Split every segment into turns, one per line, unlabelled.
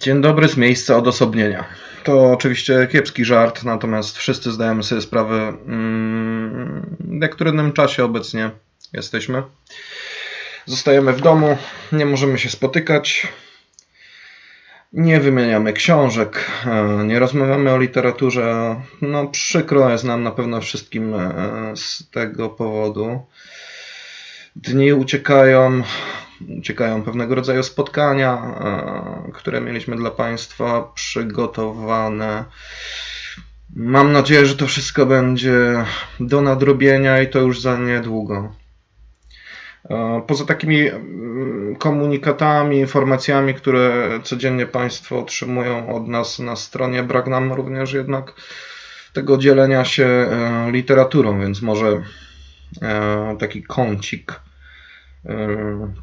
Dzień dobry z miejsca odosobnienia. To oczywiście kiepski żart, natomiast wszyscy zdajemy sobie sprawę, mm, w którym czasie obecnie jesteśmy. Zostajemy w domu, nie możemy się spotykać, nie wymieniamy książek, e, nie rozmawiamy o literaturze. No, przykro jest nam na pewno wszystkim e, z tego powodu. Dni uciekają, uciekają pewnego rodzaju spotkania, e, które mieliśmy dla Państwa przygotowane. Mam nadzieję, że to wszystko będzie do nadrobienia i to już za niedługo. E, Poza takimi mm, komunikatami, informacjami, które codziennie Państwo otrzymują od nas na stronie, brak nam również jednak tego dzielenia się e, literaturą, więc może e, taki kącik e,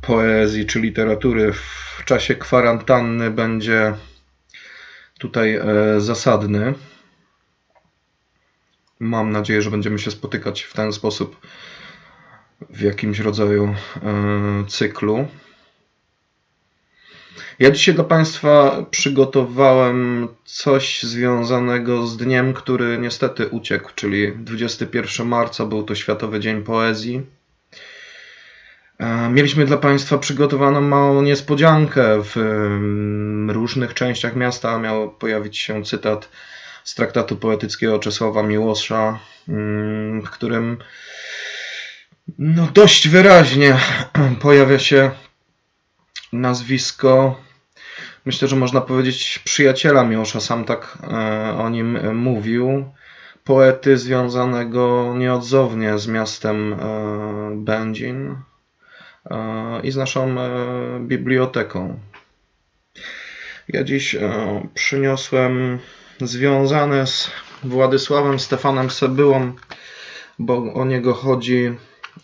poezji czy literatury w czasie kwarantanny będzie tutaj e, zasadny. Mam nadzieję, że będziemy się spotykać w ten sposób w jakimś rodzaju e, cyklu. Ja dzisiaj dla Państwa przygotowałem coś związanego z dniem, który niestety uciekł, czyli 21 marca był to Światowy Dzień Poezji. E, Mieliśmy dla Państwa przygotowaną małą niespodziankę. W różnych częściach miasta. Miał pojawić się cytat z traktatu poetyckiego Czesława Miłosza, mm, w którym no, dość wyraźnie pojawia się nazwisko, myślę, że można powiedzieć przyjaciela Miłosza, sam tak e, o nim mówił, poety związanego nieodzownie z miastem e, Będzin i z naszą e, biblioteką. Ja dziś e, przyniosłem związane z Władysławem Stefanem Sebyłą, bo o niego chodzi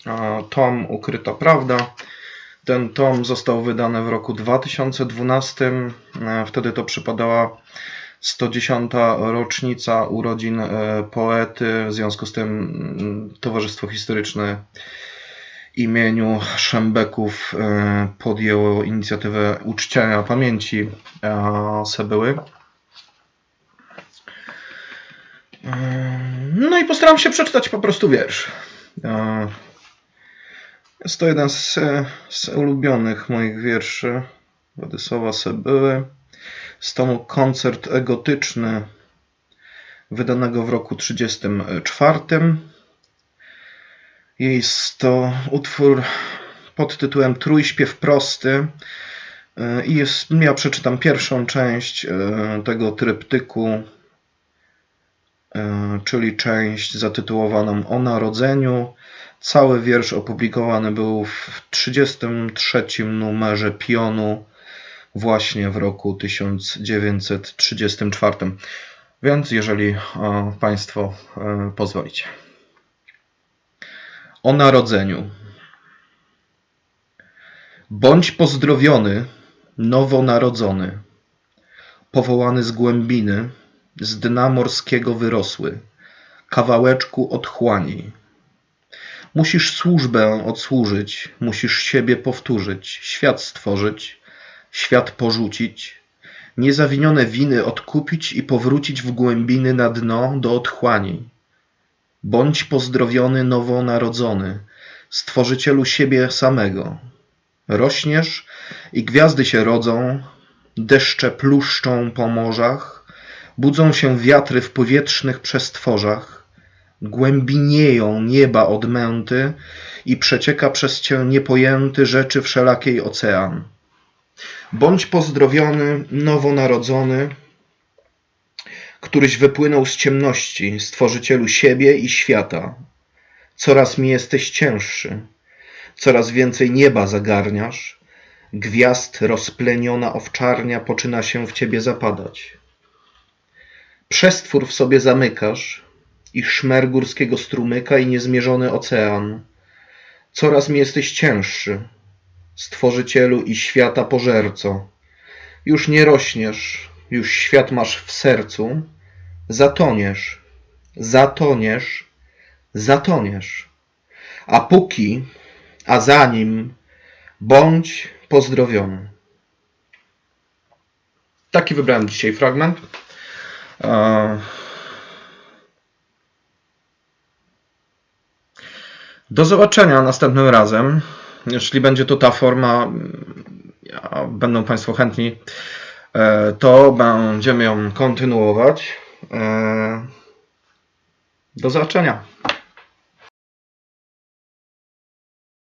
e, tom Ukryta Prawda. Ten tom został wydany w roku 2012. e, Wtedy to przypadała 110. rocznica urodzin e, poety. W związku z tym mm, Towarzystwo Historyczne imieniu Szembeków e, podjęło inicjatywę uczczenia pamięci e, Sebyły. E, No i postaram się przeczytać po prostu wiersz. Jest to jeden z, z ulubionych moich wierszy Władysława Sebyły z tomu Koncert egotyczny wydanego w roku 1934. Jest to utwór pod tytułem Trójśpiew prosty e, i jest, ja przeczytam pierwszą część e, tego tryptyku, e, czyli część zatytułowaną O Narodzeniu. Cały wiersz opublikowany był w 33 numerze Pionu właśnie w roku 1934. Więc jeżeli Państwo pozwolicie. O narodzeniu. Bądź pozdrowiony, nowonarodzony, powołany z głębiny, z dna morskiego wyrosły, kawałeczku otchłani. Musisz służbę odsłużyć, musisz siebie powtórzyć, świat stworzyć, świat porzucić, niezawinione winy odkupić i powrócić w głębiny na dno do otchłani. Bądź pozdrowiony nowonarodzony, stworzycielu siebie samego. Rośniesz i gwiazdy się rodzą, deszcze pluszczą po morzach, budzą się wiatry w powietrznych przestworzach, głębinieją nieba odmęty i przecieka przez cię niepojęty rzeczy wszelakiej ocean. Bądź pozdrowiony, nowonarodzony, któryś wypłynął z ciemności, stworzycielu siebie i świata. Coraz mi jesteś cięższy, coraz więcej nieba zagarniasz, gwiazd rozpleniona owczarnia poczyna się w ciebie zapadać. Przestwór w sobie zamykasz i szmer górskiego strumyka i niezmierzony ocean. Coraz mi jesteś cięższy, stworzycielu i świata pożerco. Już nie rośniesz, już świat masz w sercu, zatoniesz, zatoniesz, zatoniesz. A póki, a zanim, bądź pozdrowiony. taki wybrałem dzisiaj fragment. E, Do zobaczenia następnym razem. Jeśli będzie to ta forma, będą Państwo chętni, e, to będziemy ją kontynuować. E, Do zobaczenia.